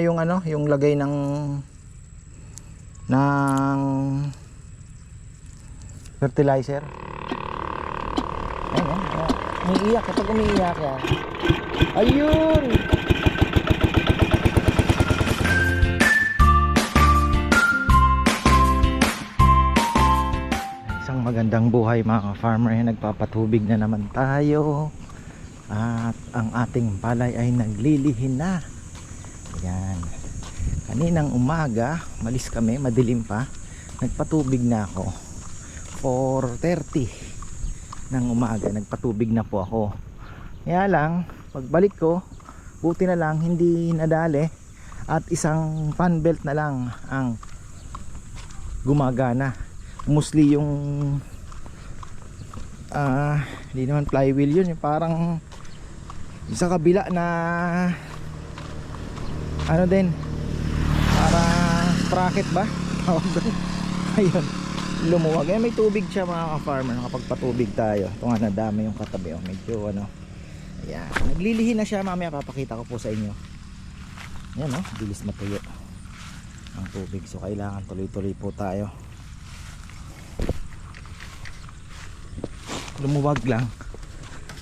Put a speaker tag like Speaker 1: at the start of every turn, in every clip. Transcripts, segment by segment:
Speaker 1: yung ano, yung lagay ng ng fertilizer. Ayun, oh. umiiyak kapag umiiyak yan. Ayun! Isang magandang buhay mga farmer nagpapatubig na naman tayo at ang ating palay ay naglilihin na yan kaninang umaga malis kami madilim pa. Nagpatubig na ako. 4.30 ng umaga nagpatubig na po ako. Kaya lang pagbalik ko buti na lang hindi nadali. At isang fan belt na lang ang gumagana. Mostly yung ah hindi naman flywheel yun. Yung parang sa kabila na ano din? Para sprocket ba? Ayun. Lumuwag. Eh may tubig siya mga ka-farmer. Nakapagpatubig tayo. Ito nga nadami yung katabi. Oh, medyo ano. Ayan. Naglilihi na siya. Mamaya papakita ko po sa inyo. Yan oh. Bilis matuyo. Ang tubig. So kailangan tuloy-tuloy po tayo. Lumuwag lang.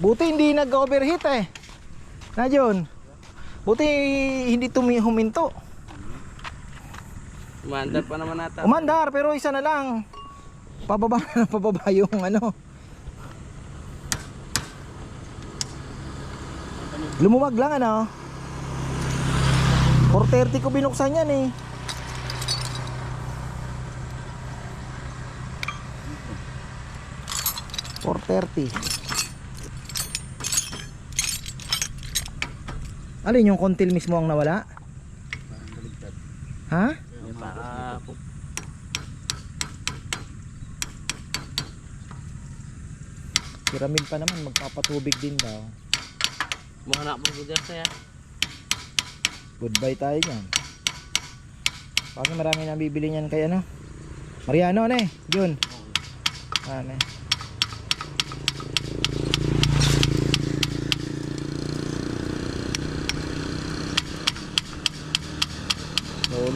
Speaker 1: Buti hindi nag-overheat eh. Na John buti hindi tumi huminto.
Speaker 2: Umandar pa naman ata.
Speaker 1: umandar pero isa na lang. Pababa na pababa yung ano. Lumuwag lang ano? 4.30 ko binuksan yan eh. Four thirty. Alin yung kontil mismo ang nawala? Ha?
Speaker 2: Yung para
Speaker 1: Pyramid pa naman, magpapatubig din daw.
Speaker 2: mga anak mo gudar saya.
Speaker 1: Goodbye tayo dyan. Bakit marami na bibili niyan kay ano? Mariano ano eh? Jun. Ano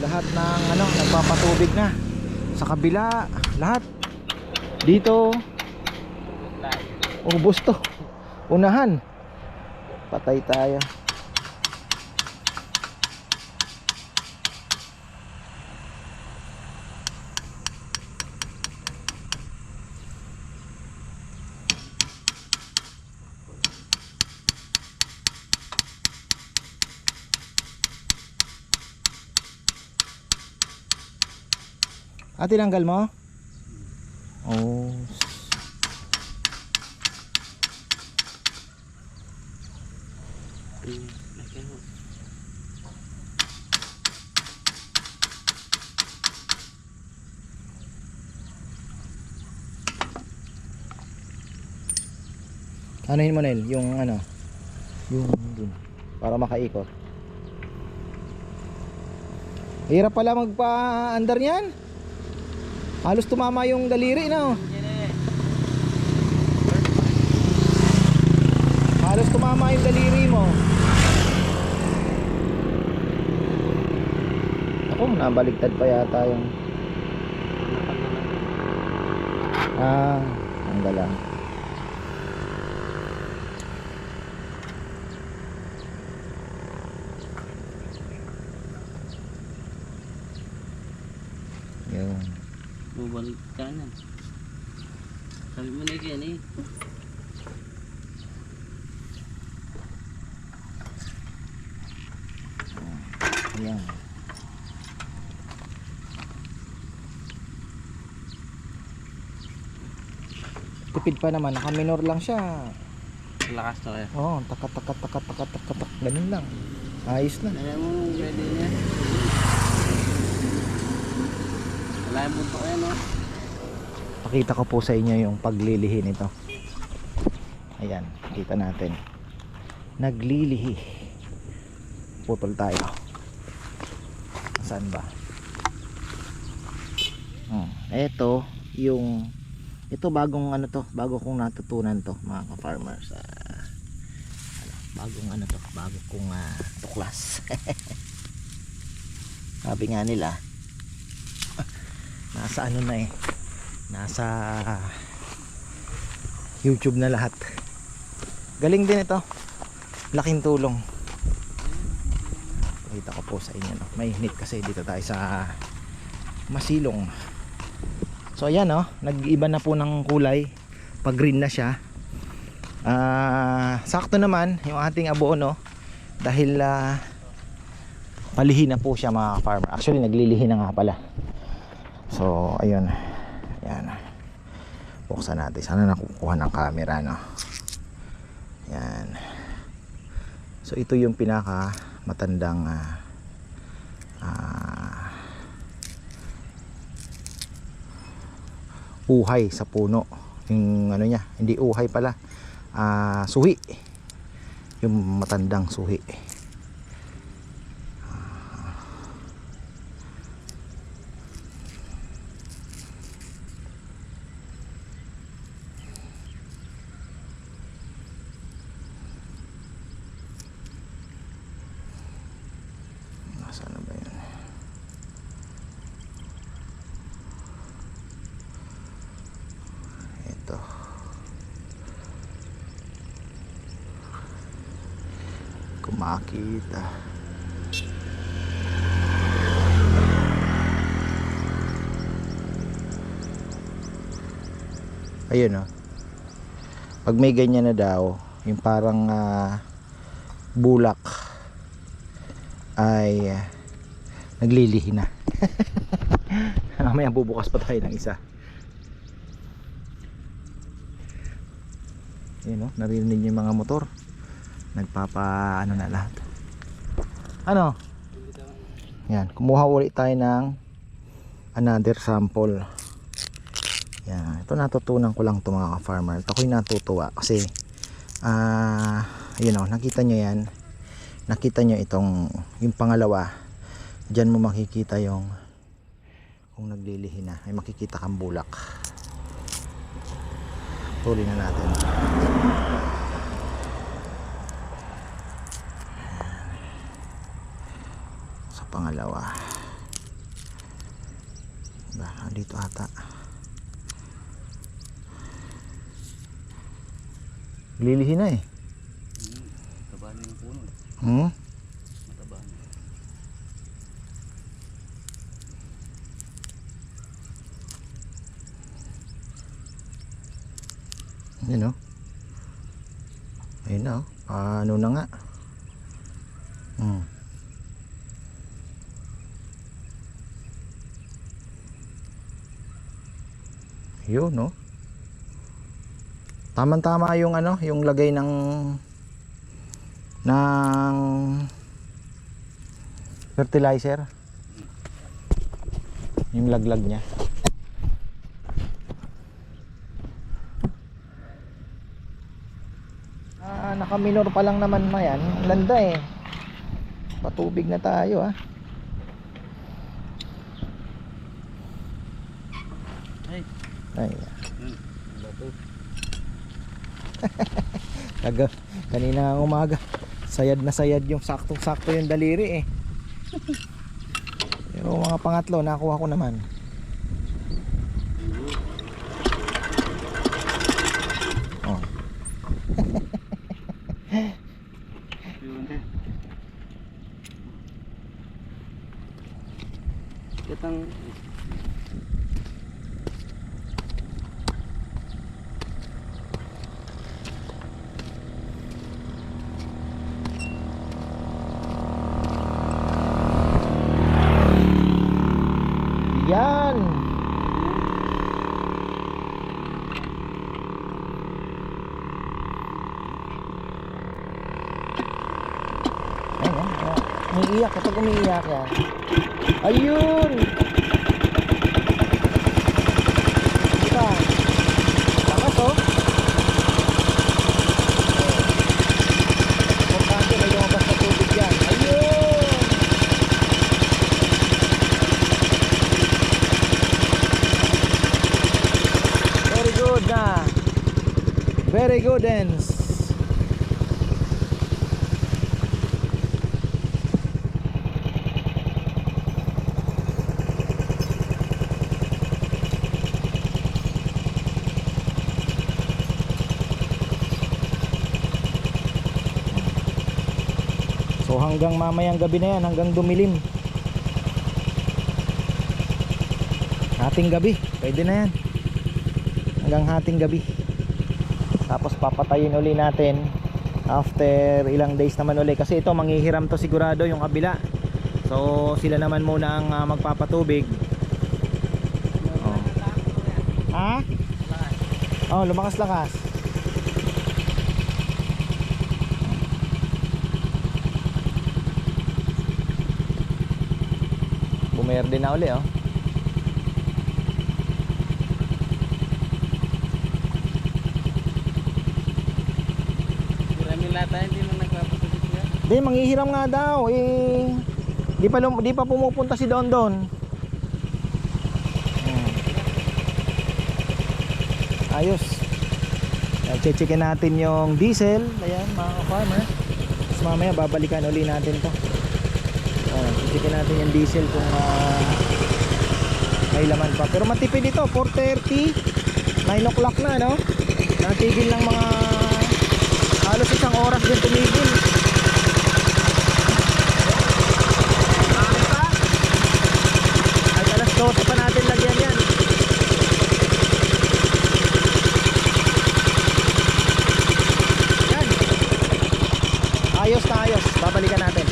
Speaker 1: lahat ng ano nagpapatubig na. Sa kabila lahat. Dito ubos to. Unahan. Patay tayo Ah, tinanggal mo? Oh. Anuhin mo Nel, yung ano, yung dun, para makaikot. Hirap pala magpa-andar niyan. Halos tumama yung daliri na oh. Halos tumama yung daliri mo. Ako, nabaligtad pa yata yung Ah, ang galang. Yun.
Speaker 2: Bubalik ka na. Sabi mo na yan eh.
Speaker 1: Ayan. Tipid pa naman, naka-minor lang siya.
Speaker 2: Lakas na kaya.
Speaker 1: Oo, oh, takat takat takat takat takat tak, ganun lang. Ayos na.
Speaker 2: Kaya mo, ready niya. Yung bunto yan oh.
Speaker 1: Pakita ko po sa inyo yung paglilihi nito. Ayan, kita natin. Naglilihi. Putol tayo. Saan ba? Hmm, ito yung ito bagong ano to, bago kong natutunan to mga ka-farmers. Ah, ano, bagong ano to, bago kong ah, tuklas. Sabi nga nila, nasa ano na eh, nasa YouTube na lahat. Galing din ito. Laking tulong. Pakita ko po sa inyo. No? May init kasi dito tayo sa Masilong. So ayan no, nag-iba na po ng kulay. Pag green na siya. Ah, sakto naman yung ating abono dahil ah, palihi na po siya mga farmer. Actually naglilihi na nga pala. So ayun. Ayan. Buksan natin. Sana nakukuha ng camera no. Yan. So ito yung pinaka matandang ah, ah, uhay sa puno. Yung ano niya, hindi uhay pala. Ah, suhi. Yung matandang suhi. Nasaan na ba yun? Ito. Kumakita. Ayun oh. Pag may ganyan na daw, yung parang ah, bulak ay ah, naglilihi na. Mamaya bubukas pa tayo ng isa. Yun no, narinig yung mga motor. Nagpapa ano na lahat. Ano? Yan, kumuha ulit tayo ng another sample. Yan, ito natutunan ko lang to mga farmer. Ito ako'y natutuwa kasi ah, yun o, nakita nyo yan. Nakita nyo itong yung pangalawa. Diyan mo makikita yung kung naglilihi na. May makikita kang bulak. Huli na natin. Sa pangalawa. Ba, dito ata. Lilihi na eh.
Speaker 2: Taba na yung puno.
Speaker 1: Hmm?
Speaker 2: Mataba na.
Speaker 1: Yun o. Ayun na o. Ano na nga. Hmm. Yun no. Tama-tama yung ano, yung lagay ng ng fertilizer. Yung laglag niya. Ah, naka-minor pa lang naman na yan. Ang Landa eh. Patubig na tayo ah.
Speaker 2: Ay. Bato.
Speaker 1: kaga, kanina ang umaga. Sayad na sayad yung saktong-sakto yung daliri eh. Pero mga pangatlo, nakuha ko naman. Oh.
Speaker 2: Kitang
Speaker 1: Yan! Ayun, oh, oh. Umiiyak kapag umiiyak yan. Ayun! Kita. Lakas oh. Importante may lumabas na tubig yan. Ayun! Very good na. Very good ends. Hanggang mamayang gabi na yan hanggang dumilim hating gabi. Pwede na yan. Hanggang hating gabi. Tapos papatayin uli natin after ilang days naman uli. Kasi ito manghihiram to sigurado yung kabila. So sila naman muna ang ah, magpapatubig. Oh. ha? oh lumakas lakas bumerde na uli oh
Speaker 2: Marami lata, hindi mo nagpapatubig siya.
Speaker 1: Di, manghihiram nga daw. Eh, di pa, lum- di pa pumupunta si Don Don. Hmm. Ayos. Checkin natin yung diesel. Ayan, mga farmer. Tapos mamaya babalikan uli natin to. Checkin natin yung diesel kung ah, may laman pa. Pero matipid ito, 4.30. 9 o'clock na, no? Natigil ng mga halos isang oras din tumigil. At alas 12 pa natin lagyan yan. Yan. Ayos na ayos. Babalikan natin.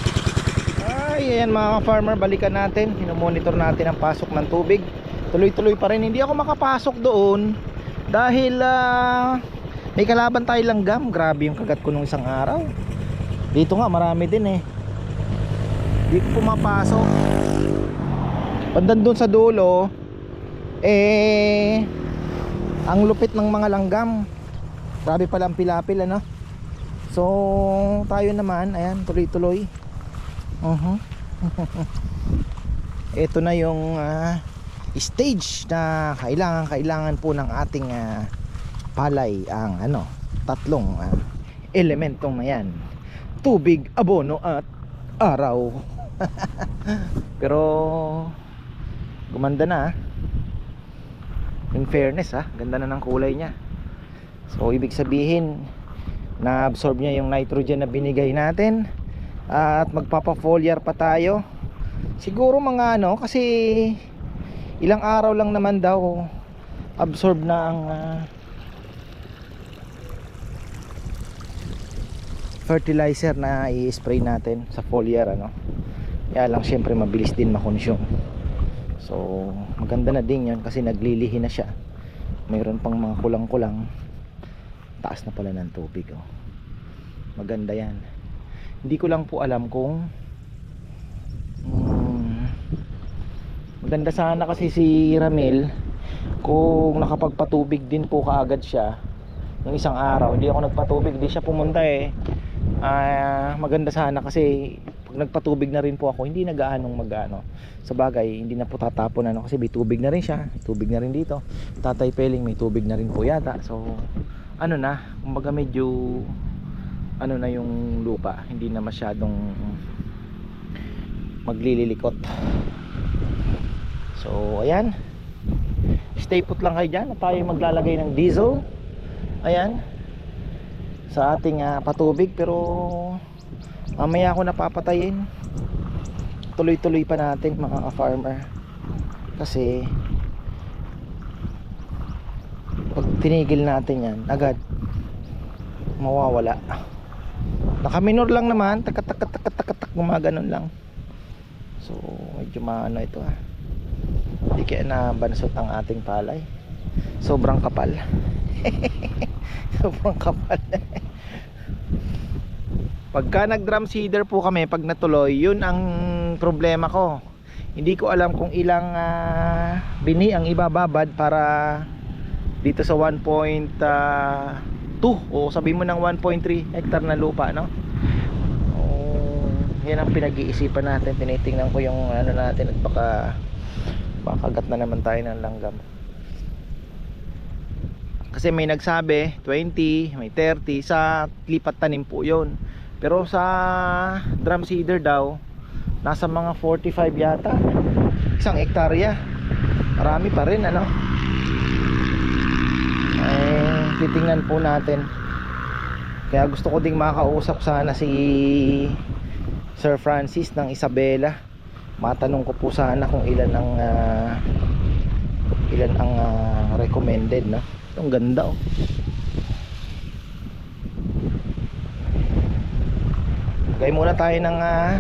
Speaker 1: Ay, ayan mga farmer, balikan natin. Hinomonitor natin ang pasok ng tubig. Tuloy-tuloy pa rin. Hindi ako makapasok doon dahil ah, may kalaban tayo langgam. Grabe yung kagat ko nung isang araw. Dito nga marami din eh. Di ko pumapasok. Pandan doon sa dulo, eh, ang lupit ng mga langgam. Grabe pala ang pilapil, ano? So, tayo naman, ayan, tuloy-tuloy. Uh-huh. Ito na yung ah, stage na kailangan kailangan po ng ating ah, palay ang ano, tatlong ah, elementong na yan. Tubig, abono at araw. Pero gumanda na ah. in fairness ha ganda na ng kulay niya so ibig sabihin na absorb niya yung nitrogen na binigay natin at magpapa foliar pa tayo siguro mga ano kasi ilang araw lang naman daw absorb na ang ah, fertilizer na i-spray natin sa foliar ano kaya lang syempre mabilis din makonsume So, maganda na din yan kasi naglilihi na siya. Mayroon pang mga kulang-kulang. Taas na pala ng tubig, oh. Maganda yan. Hindi ko lang po alam kung mm, maganda sana kasi si Ramil kung nakapagpatubig din po kaagad siya yung isang araw. Hindi ako nagpatubig, hindi siya pumunta eh. Ah, maganda sana kasi pag nagpatubig na rin po ako, hindi nagaanong magano. Sa bagay, hindi na po tatapon ano kasi may tubig na rin siya. Tubig na rin dito. Tatay Peling may tubig na rin po yata. So, ano na, kumbaga medyo ano na yung lupa, hindi na masyadong maglililikot. So, ayan. Stay put lang kayo dyan. Tayo maglalagay ng diesel. Ayan. Sa ating ah, patubig pero mamaya ako napapatayin tuloy-tuloy pa natin mga farmer kasi pag tinigil natin yan agad mawawala nakaminor lang naman. Tak tak tak tak tak gumaganon lang. So medyo maano ito ah. Hindi kaya na bansot ang ating palay. Sobrang kapal. Sobrang kapal. Pagka nag drum seeder po kami pag natuloy, yun ang problema ko. Hindi ko alam kung ilang ah, bini ang ibababad para dito sa 1.2 o sabihin mo ng 1.3 hectare na lupa, no? Oh, yan ang pinag-iisipan natin. Tinitingnan ko yung ano natin at baka makagat na naman tayo ng langgam. Kasi may nagsabi 20, may 30 sa lipat tanim po 'yon. Pero sa drum seeder daw nasa mga 45 yata. Isang hektarya. Marami pa rin ano. Titingnan po natin. Kaya gusto ko ding makausap sana si Sir Francis ng Isabela. Matanong ko po sana kung ilan ang ah, ilan ang ah, recommended no. Ang ganda oh. Maglagay muna tayo ng ah,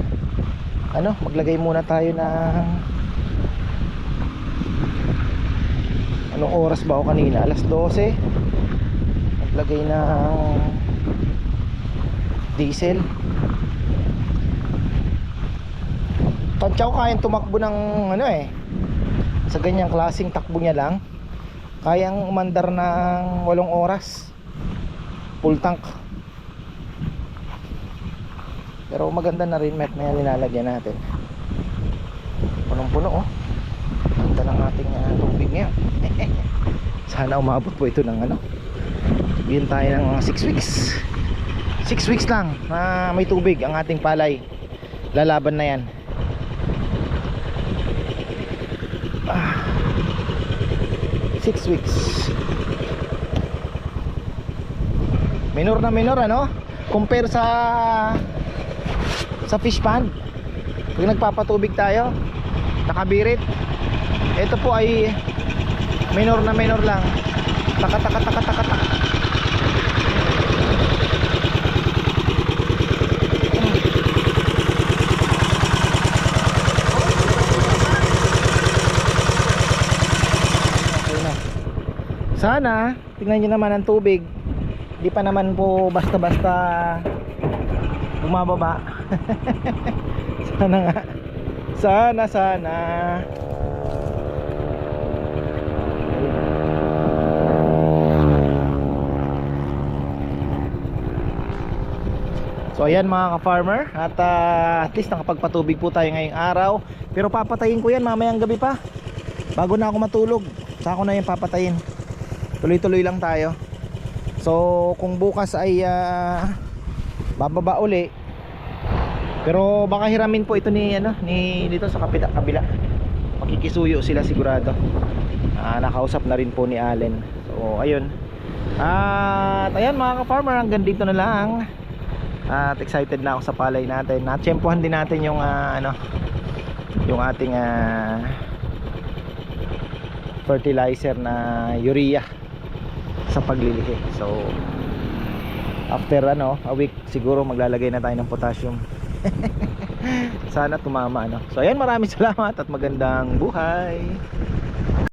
Speaker 1: ano, maglagay muna tayo ng Anong oras ba ako kanina? Alas 12. Naglagay ng diesel. Tansya ko kayang tumakbo ng ano eh. Sa ganyang klaseng takbo niya lang. Kayang umandar ng 8 oras. Full tank. Pero maganda na rin met na yan linalagyan natin. Punong-puno oh. Ganda ng ating uh, tubig ngayon. Sana umabot po ito ng ano. Sabihin tayo ng mga 6 weeks. 6 weeks lang na may tubig ang ating palay. Lalaban na yan. Ah, 6 weeks. Minor na minor ano? Compare sa sa fish pond. Pag nagpapatubig tayo, nakabirit. Ito po ay minor na minor lang. Taka taka taka taka taka. Okay na. Sana, tingnan nyo naman ang tubig. Di pa naman po basta-basta bumababa. sana nga. Sana, sana. So ayan mga ka-farmer at ah, at least nakapagpatubig po tayo ngayong araw pero papatayin ko yan mamayang gabi pa bago na ako matulog saka ko na yan papatayin tuloy-tuloy lang tayo. So kung bukas ay ah, bababa uli pero baka hiramin po ito ni ano ni dito sa kapila kabila. Makikisuyo sila sigurado. Ah, nakausap na rin po ni Allen. So ayun. At ayan mga ka-farmer hanggang dito na lang. At excited na ako sa palay natin. Natsyempohan din natin yung ah, ano yung ating ah, fertilizer na urea sa paglilihi. So after ano, a week siguro maglalagay na tayo ng potassium. Sana tumama ano. So ayan, maraming salamat at magandang buhay.